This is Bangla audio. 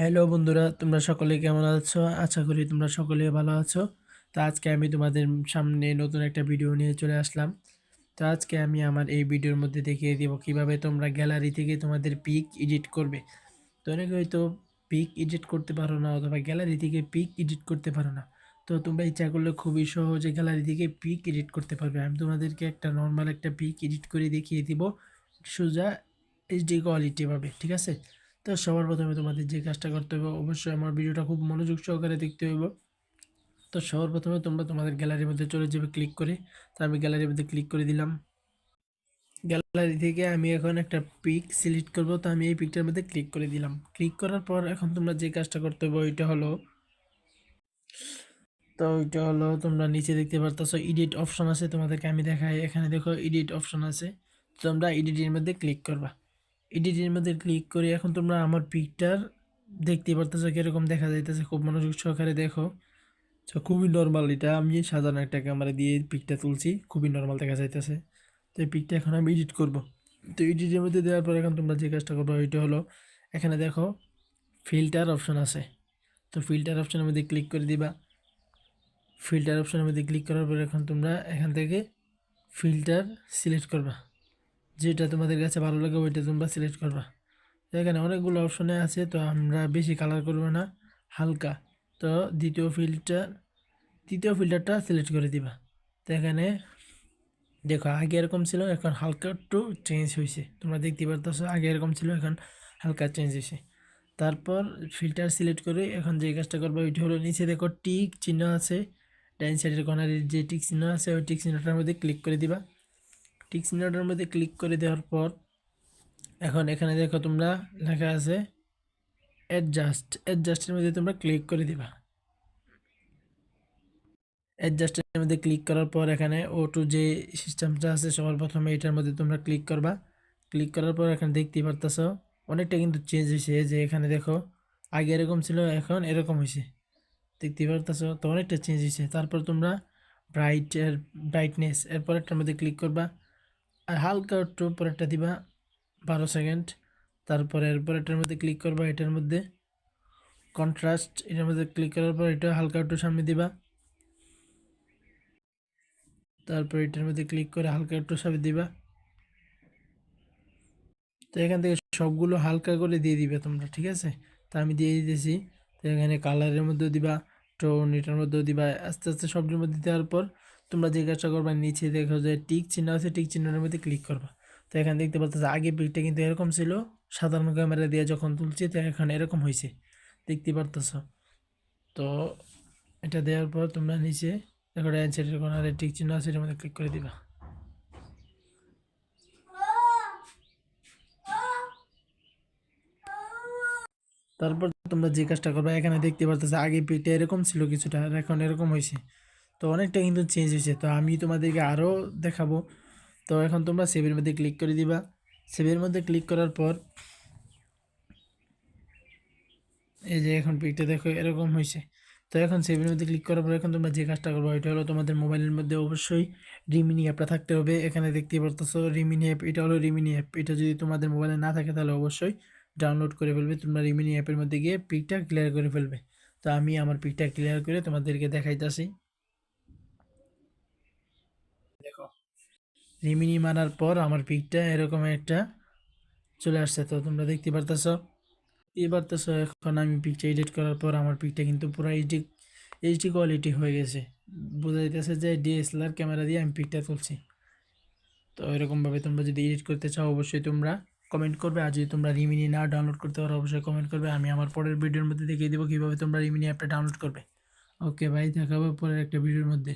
হ্যালো বন্ধুরা, তোমরা সকলে কেমন আছো? আশা করি তোমরা সকলে ভালো আছো। তো আজকে আমি তোমাদের সামনে নতুন একটা ভিডিও নিয়ে চলে আসলাম। তো আজকে আমি আমার এই ভিডিওর মধ্যে দেখিয়ে দেবো কীভাবে তোমরা গ্যালারি থেকে তোমাদের পিক এডিট করবে। তো অনেকে হয়তো পিক এডিট করতে পারো না অথবা গ্যালারি থেকে পিক এডিট করতে পারো না। তো তোমরা ইচ্ছা করলে খুবই সহজে গ্যালারি থেকে পিক এডিট করতে পারবে। আমি তোমাদেরকে একটা নর্মাল একটা পিক এডিট করে দেখিয়ে দিব। সোজা এইচডি কোয়ালিটি পাবে, ঠিক আছে? তো সবার প্রথমে তোমাদের যে কাজটা করতে হবে, অবশ্যই আমার ভিডিওটা খুব মনোযোগ সহকারে দেখতে হইব। তো সবার প্রথমে তোমরা তোমাদের গ্যালারির মধ্যে চলে যাবে ক্লিক করে। তো আমি গ্যালারির মধ্যে ক্লিক করে দিলাম। গ্যালারি থেকে আমি এখন একটা পিক সিলেক্ট করব। তো আমি এই পিকটার মধ্যে ক্লিক করে দিলাম। ক্লিক করার পর এখন তোমরা যে কাজটা করতে হবে, ওইটা হলো তো ওইটা হলো তোমরা নিচে দেখতে পারতেছো এডিট অপশন আছে তোমাদেরকে আমি দেখাই। এখানে দেখো এডিট অপশন আছে। তোমরা এডিটের মধ্যে ক্লিক করবা। এডিটের মধ্যে ক্লিক করে এখন তোমরা আমার পিকটার দেখতে পারতেছো কীরকম দেখা যাইতেছে, খুব মনোযোগ সহকারে দেখো। তো খুবই নর্মাল এটা। আমি সাধারণ একটা ক্যামেরা দিয়ে পিকটা তুলছি, খুবই নর্মাল দেখা যাইতেছে। তো এই পিকটা এখন আমি এডিট করব। তো এডিটের মধ্যে দেওয়ার পর এখন তোমরা যে কাজটা করব ওইটা হলো, এখানে দেখো ফিল্টার অপশন আছে। তো ফিল্টার অপশনের মধ্যে ক্লিক করে দিবা। ফিল্টার অপশনের মধ্যে ক্লিক করার পর এখন তোমরা এখান থেকে ফিল্টার সিলেক্ট করবা। যেটা তোমাদের কাছে ভালো লাগে ওইটা তোমরা সিলেক্ট করবা। তো এখানে অনেকগুলো অপশনে আছে, তো আমরা বেশি কালার করব না, হালকা। তো দ্বিতীয় ফিল্টার তৃতীয় ফিল্টারটা সিলেক্ট করে দিবা। তো এখানে দেখো, আগে এরকম ছিল, এখন হালকা একটু চেঞ্জ হয়েছে তোমরা দেখতে পারতেছো, আগে এরকম ছিল, এখন হালকা চেঞ্জ হয়েছে তারপর ফিল্টার সিলেক্ট করে এখন যে কাজটা করব, ওইটা হলো নিচে দেখো টিক চিহ্ন আছে ডাইন সাইডের কর্নারের যে টিক চিহ্ন আছে, ওই টিক চিহ্নটার মধ্যে ক্লিক করে দিবা। টিক চিহ্নটার মধ্যে ক্লিক করে দেওয়ার পর, এখন এখানে দেখো তোমরা লেখা আছে অ্যাডজাস্ট অ্যাডজাস্টের মধ্যে তোমরা ক্লিক করে দিবা। অ্যাডজাস্টের মধ্যে ক্লিক করার পর এখানে ও টু যে সিস্টেমটা আছে, সবার প্রথমে এটার মধ্যে তোমরা ক্লিক করবা। ক্লিক করার পর এখানে দেখতেই পারতেছো, অনেকটা কিন্তু চেঞ্জ হয়েছে যে এখানে দেখো, আগে এরকম ছিল, এখন এরকম হয়েছে। দেখতেই পারতেছো, তো অনেকটা চেঞ্জ হয়েছে। তারপর তোমরা ব্রাইট এর ব্রাইটনেস এরপর একটার মধ্যে ক্লিক করবা। আর হালকা একটু পরেরটা দিবা, বারো সেকেন্ড। তারপরে এরপর এটার মধ্যে ক্লিক করবা, এটার মধ্যে কন্ট্রাস্ট এটার মধ্যে ক্লিক করার পর এটা হালকা একটু সামনে দিবা। তারপর এটার মধ্যে ক্লিক করে হালকা একটু সামনে দিবা। তো এখান থেকে সবগুলো হালকা করে দিয়ে দিবে তোমরা, ঠিক আছে? তা আমি দিয়ে দিতেছি। তো এখানে কালারের মধ্যেও দিবা টোন এটার মধ্যেও দিবা, আস্তে আস্তে সবগুলোর মধ্যে দেওয়ার পর তোমরা কাজটা করবা, নিচে দেখো যে টিক চিহ্ন আছে, টিক চিহ্নের মধ্যে ক্লিক করবা। তো এখানে দেখতে পাচ্ছ আগে পিকটা কিন্তু এরকম ছিল, সাধারণ ক্যামেরা দিয়ে যখন তুলছি, তো এখন এরকম হয়েছে দেখতে পারতেছ? তো এটা দেওয়ার পর তোমরা নিচে দেখো ডাইন সাইডের টিক চিহ্ন আছে, এটার মধ্যে ক্লিক করে দিবা। তারপর তোমরা যে কাজটা করবে, এখানে দেখতে পারতেছো আগে পিকটা এরকম ছিল কিছুটা, আর এখন এরকম হয়েছে তো অনেকটা কিন্তু চেঞ্জ হয়েছে। তো আমি তোমাদেরকে আরও দেখাবো। তো এখন তোমরা সেভের মধ্যে ক্লিক করে দিবা। সেভের মধ্যে ক্লিক করার পর এই যে এখন পিকটা দেখো, এরকম হয়েছে। তো এখন সেভের মধ্যে ক্লিক করার পর এখন তোমরা যে কাজটা করব, এটা হলো তোমাদের মোবাইলের মধ্যে অবশ্যই রিমিনি অ্যাপটা থাকতে হবে। এখানে দেখতে পারতেছো রিমিনি অ্যাপ এটা হলো রিমিনি অ্যাপ এটা যদি তোমাদের মোবাইলে না থাকে তাহলে অবশ্যই ডাউনলোড করে ফেলবে। তোমরা রিমিনি অ্যাপের মধ্যে গিয়ে পিকটা ক্লিয়ার করে ফেলবে। তো আমি আমার পিকটা ক্লিয়ার করে তোমাদেরকে দেখাইতেছি। দেখো রিমিনি মারার পর আমার পিকটা এরকম একটা চলে আসছে। তো তোমরা দেখতে পারতেছো? দেখতে পারতেছো, এখন আমি পিকটা এডিট করার পর আমার পিকটা কিন্তু পুরো এইচডি এইচডি কোয়ালিটি হয়ে গেছে। বোঝা যাইতেছে যে ডিএসএলআর ক্যামেরা দিয়ে আমি পিকটা তুলছি। তো এরকমভাবে তোমরা যদি এডিট করতে চাও, অবশ্যই তোমরা কমেন্ট করবে। আর যদি তোমরা রিমিনি না ডাউনলোড করতে পারো, অবশ্যই কমেন্ট করবে। আমি আমার পরের ভিডিওর মধ্যে দেখিয়ে দেবো কীভাবে তোমরা রিমিনি অ্যাপটা ডাউনলোড করবে। ওকে ভাই, দেখাবো পরের একটা ভিডিওর মধ্যে।